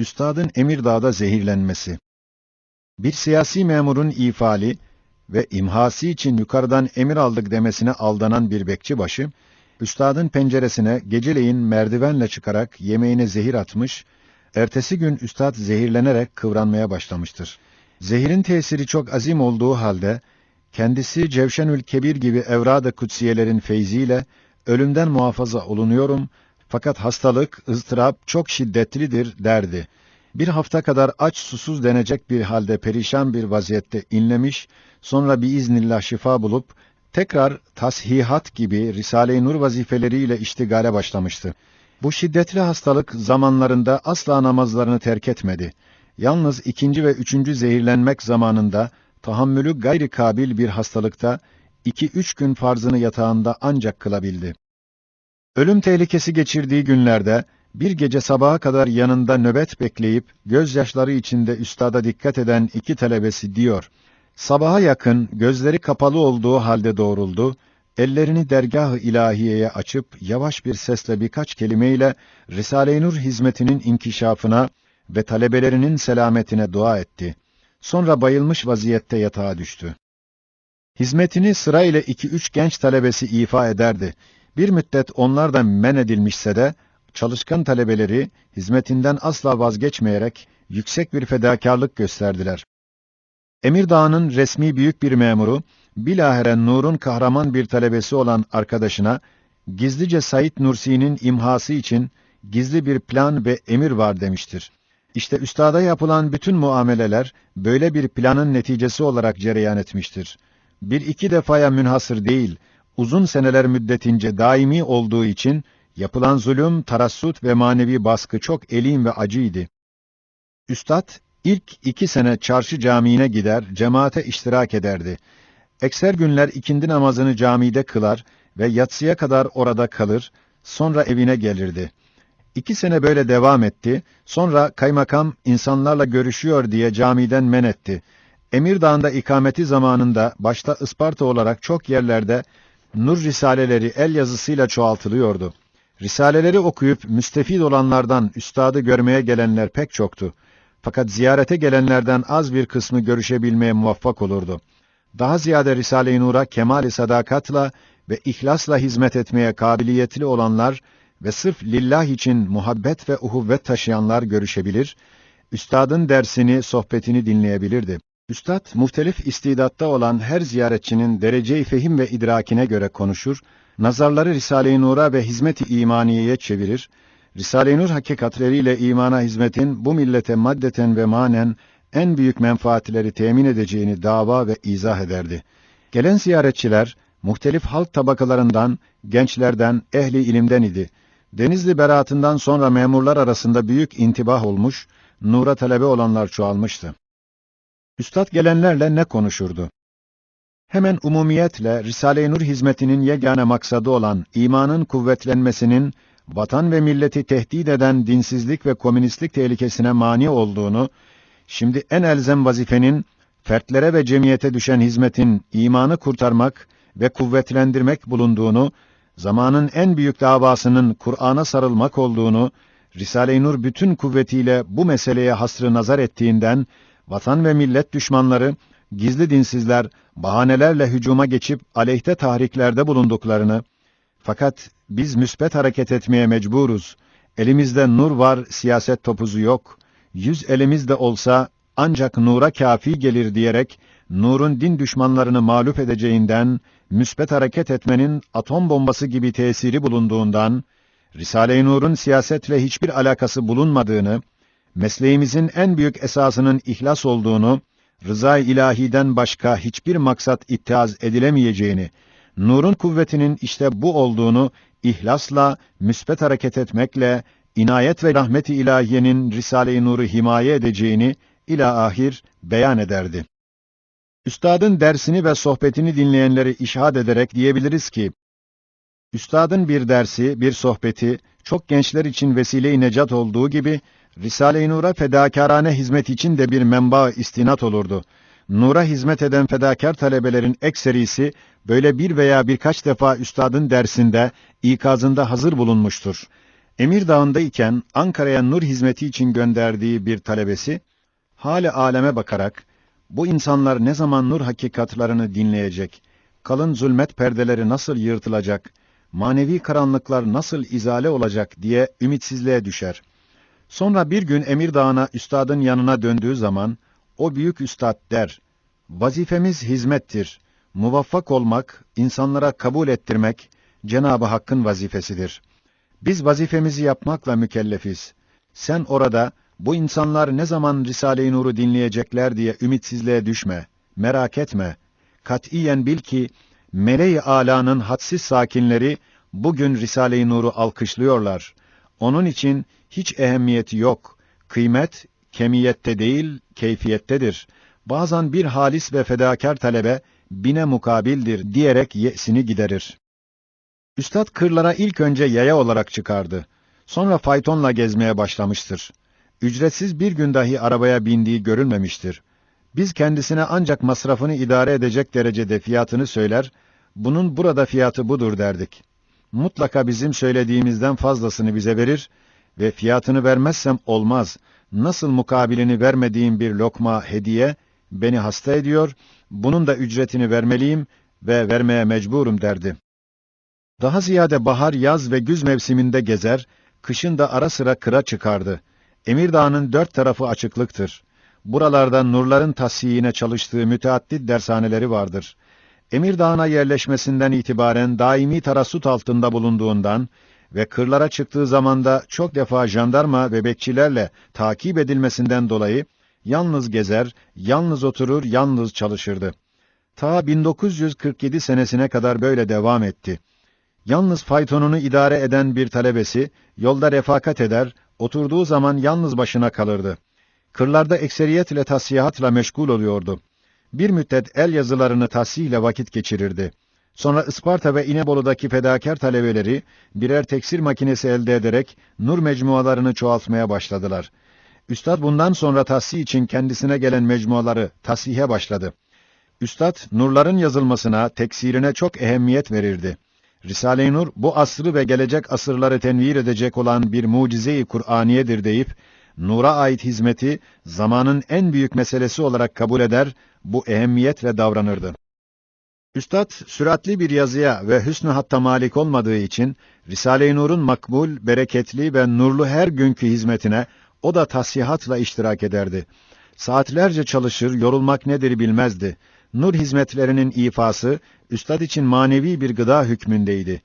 Üstadın Emirdağ'da zehirlenmesi. Bir siyasi memurun ifali ve imhası için yukarıdan emir aldık demesine aldanan bir bekçibaşı, üstadın penceresine geceleyin merdivenle çıkarak yemeğine zehir atmış, ertesi gün üstad zehirlenerek kıvranmaya başlamıştır. Zehirin tesiri çok azim olduğu halde, kendisi Cevşenül Kebir gibi evrad-ı kutsiyelerin feyziyle ölümden muhafaza olunuyorum fakat hastalık, ızdırap çok şiddetlidir derdi. Bir hafta kadar aç susuz denecek bir halde perişan bir vaziyette inlemiş, sonra biiznillah şifa bulup, tekrar tashihat gibi Risale-i Nur vazifeleriyle iştigale başlamıştı. Bu şiddetli hastalık zamanlarında asla namazlarını terk etmedi. Yalnız ikinci ve üçüncü zehirlenmek zamanında, tahammülü gayri kabil bir hastalıkta, iki üç gün farzını yatağında ancak kılabildi. Ölüm tehlikesi geçirdiği günlerde, bir gece sabaha kadar yanında nöbet bekleyip, gözyaşları içinde üstada dikkat eden iki talebesi diyor, sabaha yakın, gözleri kapalı olduğu halde doğruldu, ellerini dergah-ı ilahiyeye açıp, yavaş bir sesle birkaç kelimeyle, Risale-i Nur hizmetinin inkişafına ve talebelerinin selametine dua etti. Sonra bayılmış vaziyette yatağa düştü. Hizmetini sırayla iki üç genç talebesi ifa ederdi. Bir müddet onlardan men edilmişse de, çalışkan talebeleri, hizmetinden asla vazgeçmeyerek, yüksek bir fedakarlık gösterdiler. Emirdağ'ın resmi büyük bir memuru, bilahere Nur'un kahraman bir talebesi olan arkadaşına, gizlice Said Nursi'nin imhası için, gizli bir plan ve emir var demiştir. İşte üstada yapılan bütün muameleler, böyle bir planın neticesi olarak cereyan etmiştir. Bir iki defaya münhasır değil, uzun seneler müddetince daimi olduğu için, yapılan zulüm, tarassut ve manevi baskı çok elim ve acıydı. Üstad, ilk iki sene çarşı camiine gider, cemaate iştirak ederdi. Ekser günler ikindi namazını camide kılar ve yatsıya kadar orada kalır, sonra evine gelirdi. İki sene böyle devam etti, sonra kaymakam insanlarla görüşüyor diye camiden men etti. Emirdağ'ında ikameti zamanında başta Isparta olarak çok yerlerde nur risaleleri el yazısıyla çoğaltılıyordu. Risaleleri okuyup müstefid olanlardan üstadı görmeye gelenler pek çoktu. Fakat ziyarete gelenlerden az bir kısmı görüşebilmeye muvaffak olurdu. Daha ziyade Risale-i Nur'a kemal-i sadakatla ve ihlasla hizmet etmeye kabiliyetli olanlar ve sırf lillah için muhabbet ve uhuvvet taşıyanlar görüşebilir, üstadın dersini, sohbetini dinleyebilirdi. Üstad, muhtelif istidatta olan her ziyaretçinin derece-i fehim ve idrakine göre konuşur, nazarları Risale-i Nur'a ve hizmet-i imaniyeye çevirir, Risale-i Nur hakikatleriyle imana hizmetin bu millete maddeten ve manen en büyük menfaatleri temin edeceğini dava ve izah ederdi. Gelen ziyaretçiler, muhtelif halk tabakalarından, gençlerden, ehli ilimden idi. Denizli beraatından sonra memurlar arasında büyük intibah olmuş, nura talebe olanlar çoğalmıştı. Üstad gelenlerle ne konuşurdu? Hemen umumiyetle Risale-i Nur hizmetinin yegane maksadı olan imanın kuvvetlenmesinin vatan ve milleti tehdit eden dinsizlik ve komünistlik tehlikesine mani olduğunu, şimdi en elzem vazifenin fertlere ve cemiyete düşen hizmetin imanı kurtarmak ve kuvvetlendirmek bulunduğunu, zamanın en büyük davasının Kur'an'a sarılmak olduğunu, Risale-i Nur bütün kuvvetiyle bu meseleye hasrı nazar ettiğinden, vatan ve millet düşmanları, gizli dinsizler, bahanelerle hücuma geçip aleyhte tahriklerde bulunduklarını, fakat biz müsbet hareket etmeye mecburuz, elimizde nur var, siyaset topuzu yok, yüz elimizde olsa ancak nura kafi gelir diyerek, nurun din düşmanlarını mağlup edeceğinden, müsbet hareket etmenin atom bombası gibi tesiri bulunduğundan, Risale-i Nur'un siyasetle hiçbir alakası bulunmadığını, mesleğimizin en büyük esasının ihlas olduğunu, rıza-i ilahiden başka hiçbir maksat ittiaz edilemeyeceğini, nurun kuvvetinin işte bu olduğunu ihlasla, müsbet hareket etmekle, inayet ve rahmet-i ilahiyenin Risale-i Nur'u himaye edeceğini ila ahir beyan ederdi. Üstadın dersini ve sohbetini dinleyenleri işhad ederek diyebiliriz ki, Üstadın bir dersi, bir sohbeti, çok gençler için vesile-i necat olduğu gibi, Risale-i Nur'a fedakârane hizmet için de bir menba istinat olurdu. Nur'a hizmet eden fedakar talebelerin ekserisi, böyle bir veya birkaç defa üstadın dersinde, ikazında hazır bulunmuştur. Emir Dağı'nda iken Ankara'ya nur hizmeti için gönderdiği bir talebesi, hali aleme bakarak, bu insanlar ne zaman nur hakikatlarını dinleyecek, kalın zulmet perdeleri nasıl yırtılacak, manevi karanlıklar nasıl izale olacak diye ümitsizliğe düşer. Sonra bir gün Emir Dağı'na üstadın yanına döndüğü zaman, o büyük üstad der, vazifemiz hizmettir, muvaffak olmak, insanlara kabul ettirmek, Cenab-ı Hakk'ın vazifesidir. Biz vazifemizi yapmakla mükellefiz. Sen orada, bu insanlar ne zaman Risale-i Nur'u dinleyecekler diye ümitsizliğe düşme, merak etme. Katiyen bil ki, Mele-i Ala'nın hadsiz sakinleri, bugün Risale-i Nur'u alkışlıyorlar. Onun için hiç ehemmiyeti yok. Kıymet, kemiyette değil, keyfiyettedir. Bazen bir halis ve fedakar talebe, bine mukabildir diyerek yesini giderir. Üstad kırlara ilk önce yaya olarak çıkardı. Sonra faytonla gezmeye başlamıştır. Ücretsiz bir gün dahi arabaya bindiği görülmemiştir. Biz kendisine ancak masrafını idare edecek derecede fiyatını söyler, bunun burada fiyatı budur derdik. Mutlaka bizim söylediğimizden fazlasını bize verir ve fiyatını vermezsem olmaz. Nasıl mukabilini vermediğim bir lokma hediye beni hasta ediyor, bunun da ücretini vermeliyim ve vermeye mecburum derdi. Daha ziyade bahar, yaz ve güz mevsiminde gezer, kışın da ara sıra kıra çıkardı. Emirdağ'ın dört tarafı açıklıktır. Buralarda nurların tasiyine çalıştığı müteaddit dershaneleri vardır. Emirdağ'a yerleşmesinden itibaren daimi tarasut altında bulunduğundan ve kırlara çıktığı zamanda çok defa jandarma ve bekçilerle takip edilmesinden dolayı yalnız gezer, yalnız oturur, yalnız çalışırdı. Ta 1947 senesine kadar böyle devam etti. Yalnız faytonunu idare eden bir talebesi, yolda refakat eder, oturduğu zaman yalnız başına kalırdı. Kırlarda ekseriyetle tasihatla meşgul oluyordu. Bir müddet el yazılarını tahsihle vakit geçirirdi. Sonra Isparta ve İnebolu'daki fedakar talebeleri birer teksir makinesi elde ederek nur mecmualarını çoğaltmaya başladılar. Üstad bundan sonra tahsih için kendisine gelen mecmuaları tahsihe başladı. Üstad nurların yazılmasına, teksirine çok ehemmiyet verirdi. Risale-i Nur bu asrı ve gelecek asırları tenvir edecek olan bir mucize-i Kur'aniyedir deyip nura ait hizmeti zamanın en büyük meselesi olarak kabul eder, bu ehemmiyetle davranırdı. Üstad süratli bir yazıya ve hüsnü hatta malik olmadığı için Risale-i Nur'un makbul, bereketli ve nurlu her günkü hizmetine o da tasihatla iştirak ederdi. Saatlerce çalışır, yorulmak nedir bilmezdi. Nur hizmetlerinin ifası, üstad için manevi bir gıda hükmündeydi.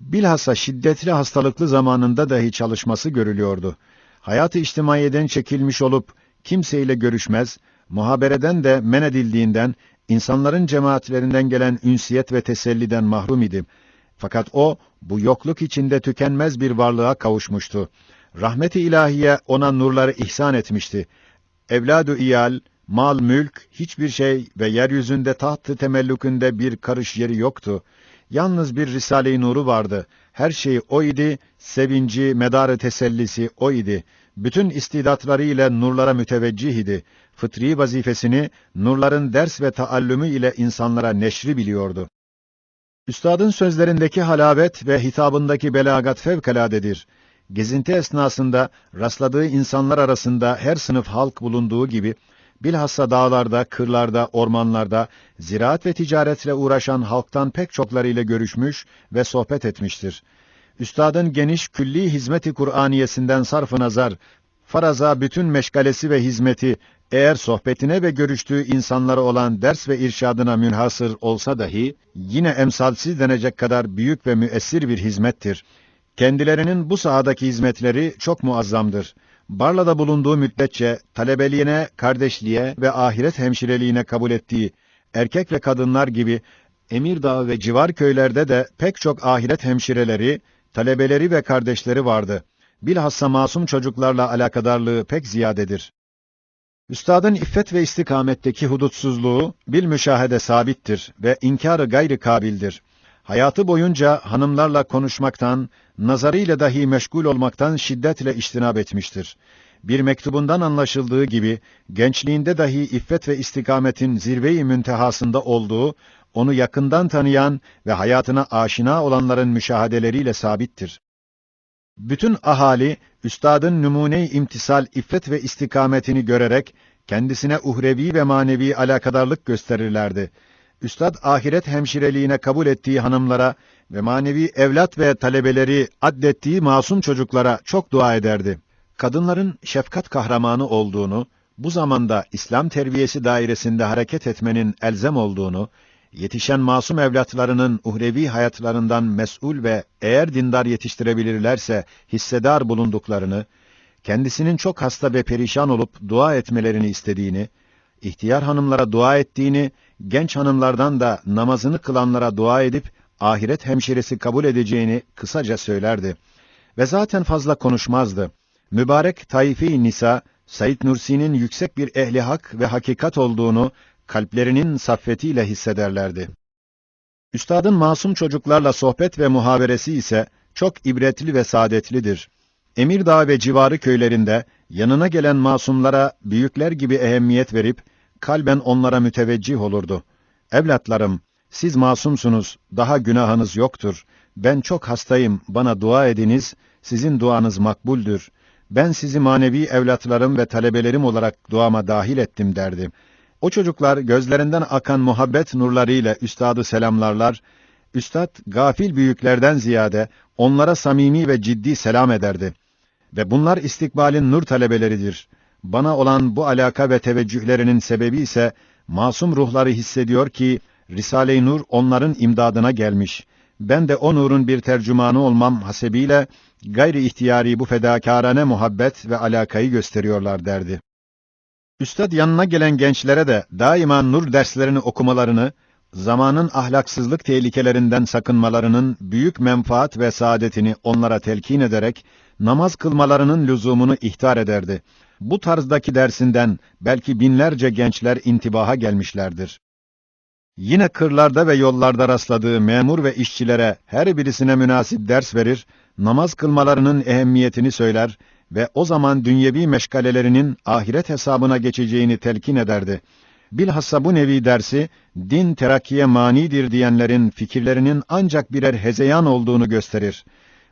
Bilhassa şiddetli hastalıklı zamanında dahi çalışması görülüyordu. Hayatı içtimaiyeden çekilmiş olup, kimseyle görüşmez, muhabereden de men edildiğinden, insanların cemaatlerinden gelen ünsiyet ve teselliden mahrum idi. Fakat o, bu yokluk içinde tükenmez bir varlığa kavuşmuştu. Rahmeti ilahiye ona nurları ihsan etmişti. Evladu iyal, mal, mülk, hiçbir şey ve yeryüzünde tahtı temellükünde bir karış yeri yoktu. Yalnız bir Risale-i Nur'u vardı. Her şeyi o idi, sevinci, medarı tesellisi o idi. Bütün istidatları ile nurlara müteveccih idi. Fıtri vazifesini nurların ders ve taallümü ile insanlara neşri biliyordu. Üstadın sözlerindeki halavet ve hitabındaki belagat fevkaladedir. Gezinti esnasında rastladığı insanlar arasında her sınıf halk bulunduğu gibi, bilhassa dağlarda, kırlarda, ormanlarda, ziraat ve ticaretle uğraşan halktan pek çoklarıyla görüşmüş ve sohbet etmiştir. Üstadın geniş külli hizmeti Kur'aniyesinden sarf nazar, faraza bütün meşgalesi ve hizmeti, eğer sohbetine ve görüştüğü insanlara olan ders ve irşadına münhasır olsa dahi, yine emsalsiz denecek kadar büyük ve müessir bir hizmettir. Kendilerinin bu sahadaki hizmetleri çok muazzamdır. Barla'da bulunduğu müddetçe talebeliğine, kardeşliğe ve ahiret hemşireliğine kabul ettiği erkek ve kadınlar gibi Emirdağ ve civar köylerde de pek çok ahiret hemşireleri, talebeleri ve kardeşleri vardı. Bilhassa masum çocuklarla alakadarlığı pek ziyadedir. Üstadın iffet ve istikametteki hudutsuzluğu bil müşahede sabittir ve inkarı gayri kabildir. Hayatı boyunca hanımlarla konuşmaktan, nazarıyla dahi meşgul olmaktan şiddetle iştinab etmiştir. Bir mektubundan anlaşıldığı gibi, gençliğinde dahi iffet ve istikametin zirve-i müntehasında olduğu, onu yakından tanıyan ve hayatına aşina olanların müşahadeleriyle sabittir. Bütün ahali, üstadın numune-i imtisal, iffet ve istikametini görerek, kendisine uhrevi ve manevi alakadarlık gösterirlerdi. Üstad ahiret hemşireliğine kabul ettiği hanımlara ve manevi evlat ve talebeleri addettiği masum çocuklara çok dua ederdi. Kadınların şefkat kahramanı olduğunu, bu zamanda İslam terbiyesi dairesinde hareket etmenin elzem olduğunu, yetişen masum evlatlarının uhrevi hayatlarından mesul ve eğer dindar yetiştirebilirlerse hissedar bulunduklarını, kendisinin çok hasta ve perişan olup dua etmelerini istediğini, ihtiyar hanımlara dua ettiğini, genç hanımlardan da namazını kılanlara dua edip ahiret hemşiresi kabul edeceğini kısaca söylerdi. Ve zaten fazla konuşmazdı. Mübarek Taifi Nisa, Said Nursi'nin yüksek bir ehli hak ve hakikat olduğunu kalplerinin saffetiyle hissederlerdi. Üstadın masum çocuklarla sohbet ve muhaberesi ise çok ibretli ve saadetlidir. Emirdağ ve civarı köylerinde yanına gelen masumlara büyükler gibi ehemmiyet verip kalben onlara müteveccih olurdu. Evlatlarım, siz masumsunuz, daha günahınız yoktur. Ben çok hastayım, bana dua ediniz, sizin duanız makbuldür. Ben sizi manevi evlatlarım ve talebelerim olarak duama dahil ettim derdi. O çocuklar gözlerinden akan muhabbet nurlarıyla üstadı selamlarlar. Üstad gafil büyüklerden ziyade onlara samimi ve ciddi selam ederdi. Ve bunlar istikbalin nur talebeleridir. Bana olan bu alaka ve teveccühlerinin sebebi ise masum ruhları hissediyor ki Risale-i Nur onların imdadına gelmiş. Ben de o nurun bir tercümanı olmam hasebiyle gayri ihtiyari bu fedakârane muhabbet ve alakayı gösteriyorlar derdi. Üstad yanına gelen gençlere de daima nur derslerini okumalarını, zamanın ahlaksızlık tehlikelerinden sakınmalarının büyük menfaat ve saadetini onlara telkin ederek, namaz kılmalarının lüzumunu ihtar ederdi. Bu tarzdaki dersinden belki binlerce gençler intibaha gelmişlerdir. Yine kırlarda ve yollarda rastladığı memur ve işçilere her birisine münasip ders verir, namaz kılmalarının ehemmiyetini söyler ve o zaman dünyevi meşgalelerinin ahiret hesabına geçeceğini telkin ederdi. Bilhassa bu nevi dersi, din terakkiye manidir diyenlerin fikirlerinin ancak birer hezeyan olduğunu gösterir.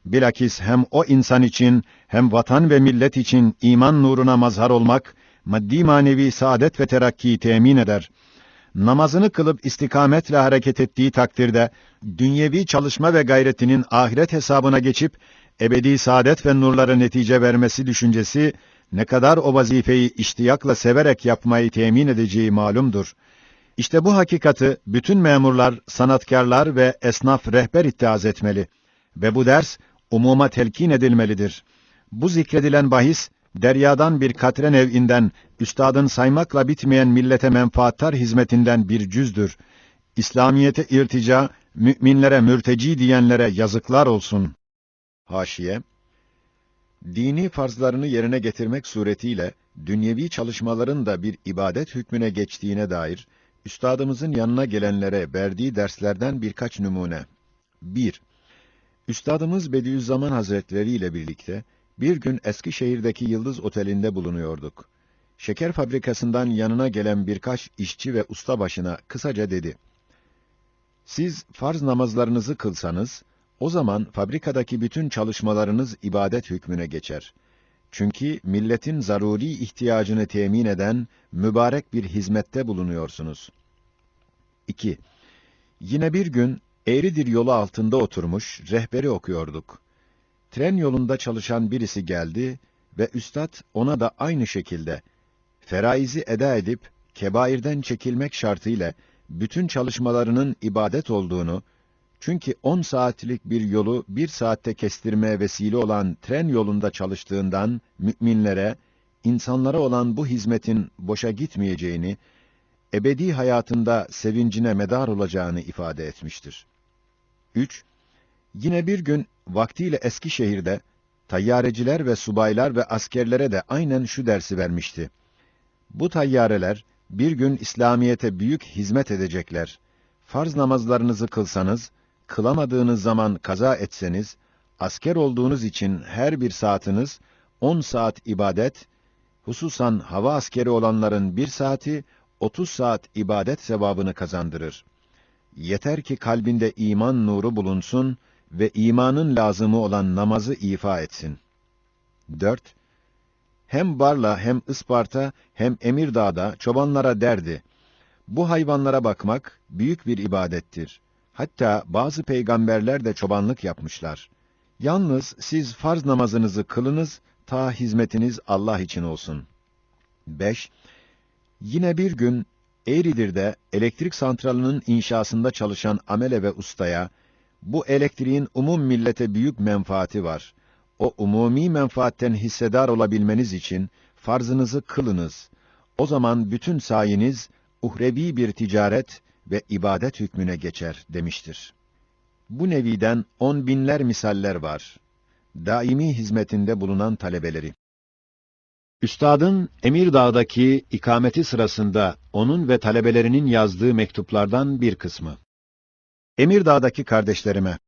Bilakis hem o insan için, hem vatan ve millet için iman nuruna mazhar olmak, maddi manevi saadet ve terakkiyi temin eder. Namazını kılıp istikametle hareket ettiği takdirde, dünyevi çalışma ve gayretinin ahiret hesabına geçip, ebedi saadet ve nurlara netice vermesi düşüncesi, ne kadar o vazifeyi iştiyakla severek yapmayı temin edeceği malumdur. İşte bu hakikati bütün memurlar, sanatkarlar ve esnaf rehber ittiaz etmeli. Ve bu ders, umuma telkin edilmelidir. Bu zikredilen bahis, deryadan bir katre nev'inden, üstadın saymakla bitmeyen millete menfaattar hizmetinden bir cüzdür. İslamiyete irtica, müminlere mürteci diyenlere yazıklar olsun. Haşiye Dini farzlarını yerine getirmek suretiyle dünyevi çalışmaların da bir ibadet hükmüne geçtiğine dair üstadımızın yanına gelenlere verdiği derslerden birkaç numune. 1. Üstadımız Bediüzzaman Hazretleri ile birlikte bir gün Eskişehir'deki Yıldız Oteli'nde bulunuyorduk. Şeker fabrikasından yanına gelen birkaç işçi ve ustabaşına kısaca dedi. Siz farz namazlarınızı kılsanız, o zaman fabrikadaki bütün çalışmalarınız ibadet hükmüne geçer. Çünkü milletin zaruri ihtiyacını temin eden mübarek bir hizmette bulunuyorsunuz. 2. Yine bir gün Eğridir yolu altında oturmuş rehberi okuyorduk. Tren yolunda çalışan birisi geldi ve üstad ona da aynı şekilde feraizi eda edip kebairden çekilmek şartıyla bütün çalışmalarının ibadet olduğunu çünkü on saatlik bir yolu bir saatte kestirmeye vesile olan tren yolunda çalıştığından müminlere, insanlara olan bu hizmetin boşa gitmeyeceğini, ebedi hayatında sevincine medar olacağını ifade etmiştir. 3. Yine bir gün vaktiyle Eskişehir'de tayyareciler ve subaylar ve askerlere de aynen şu dersi vermişti. Bu tayyareler bir gün İslamiyete büyük hizmet edecekler. Farz namazlarınızı kılsanız, kılamadığınız zaman kaza etseniz, asker olduğunuz için her bir saatiniz, on saat ibadet, hususan hava askeri olanların bir saati, otuz saat ibadet sevabını kazandırır. Yeter ki kalbinde iman nuru bulunsun ve imanın lazımı olan namazı ifa etsin. 4. Hem Barla hem Isparta hem Emirdağ'da çobanlara derdi. Bu hayvanlara bakmak büyük bir ibadettir. Hatta bazı peygamberler de çobanlık yapmışlar. Yalnız siz farz namazınızı kılınız, ta hizmetiniz Allah için olsun. 5. Yine bir gün Eğridir'de elektrik santralının inşasında çalışan amele ve ustaya, bu elektriğin umum millete büyük menfaati var. O umumi menfaatten hissedar olabilmeniz için farzınızı kılınız. O zaman bütün sayiniz uhrevi bir ticaret ve ibadet hükmüne geçer demiştir. Bu neviden on binler misaller var. Daimi hizmetinde bulunan talebeleri. Üstadın Emirdağ'daki ikameti sırasında onun ve talebelerinin yazdığı mektuplardan bir kısmı. Emirdağ'daki kardeşlerime,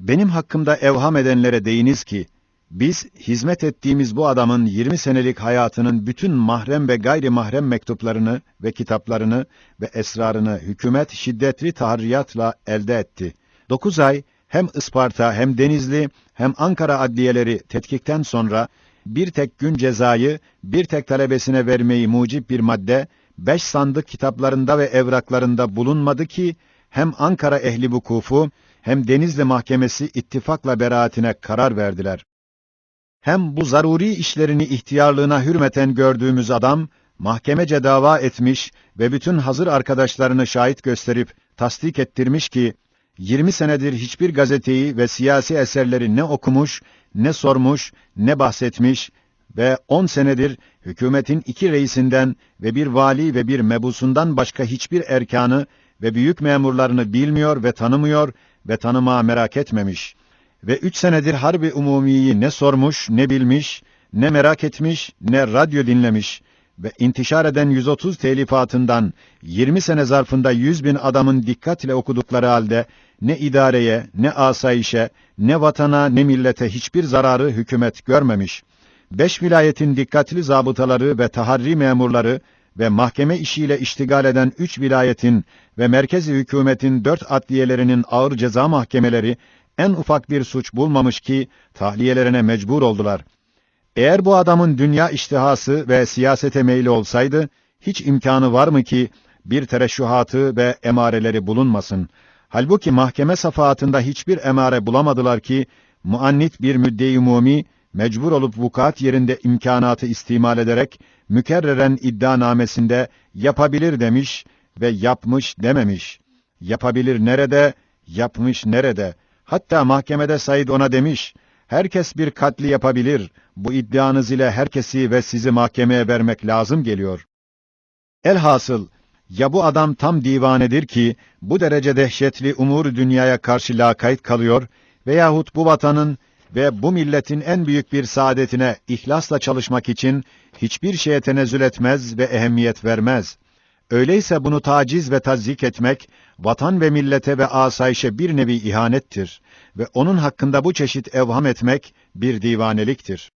benim hakkımda evham edenlere deyiniz ki, biz hizmet ettiğimiz bu adamın 20 senelik hayatının bütün mahrem ve gayri mahrem mektuplarını ve kitaplarını ve esrarını hükümet şiddetli tahriyatla elde etti. 9 ay hem Isparta hem Denizli hem Ankara adliyeleri tetkikten sonra bir tek gün cezayı bir tek talebesine vermeyi mucip bir madde beş sandık kitaplarında ve evraklarında bulunmadı ki hem Ankara ehli vukufu hem Denizli mahkemesi ittifakla beraatine karar verdiler. Hem bu zaruri işlerini ihtiyarlığına hürmeten gördüğümüz adam, mahkemece dava etmiş ve bütün hazır arkadaşlarını şahit gösterip tasdik ettirmiş ki, 20 senedir hiçbir gazeteyi ve siyasi eserleri ne okumuş, ne sormuş, ne bahsetmiş ve 10 senedir hükümetin iki reisinden ve bir vali ve bir mebusundan başka hiçbir erkanı ve büyük memurlarını bilmiyor ve tanımıyor ve tanıma merak etmemiş ve üç senedir harbi umumiyi ne sormuş, ne bilmiş, ne merak etmiş, ne radyo dinlemiş ve intişar eden 130 telifatından 20 sene zarfında 100 bin adamın dikkatle okudukları halde ne idareye, ne asayişe, ne vatana, ne millete hiçbir zararı hükümet görmemiş. Beş vilayetin dikkatli zabıtaları ve taharri memurları ve mahkeme işiyle iştigal eden üç vilayetin ve merkezi hükümetin dört adliyelerinin ağır ceza mahkemeleri en ufak bir suç bulmamış ki tahliyelerine mecbur oldular. Eğer bu adamın dünya iştihası ve siyasete meyli olsaydı, hiç imkanı var mı ki bir tereşühatı ve emareleri bulunmasın? Halbuki mahkeme safahatında hiçbir emare bulamadılar ki, muannit bir müdde-i umumi, mecbur olup vukuat yerinde imkanatı istimal ederek, mükerreren iddianamesinde yapabilir demiş ve yapmış dememiş. Yapabilir nerede, yapmış nerede? Hatta mahkemede Said ona demiş, herkes bir katli yapabilir, bu iddianız ile herkesi ve sizi mahkemeye vermek lazım geliyor. Elhasıl, ya bu adam tam divanedir ki, bu derece dehşetli umur dünyaya karşı lakayt kalıyor, veyahut bu vatanın ve bu milletin en büyük bir saadetine ihlasla çalışmak için hiçbir şeye tenezzül etmez ve ehemmiyet vermez. Öyleyse bunu taciz ve tazzik etmek, vatan ve millete ve asayişe bir nevi ihanettir ve onun hakkında bu çeşit evham etmek bir divaneliktir.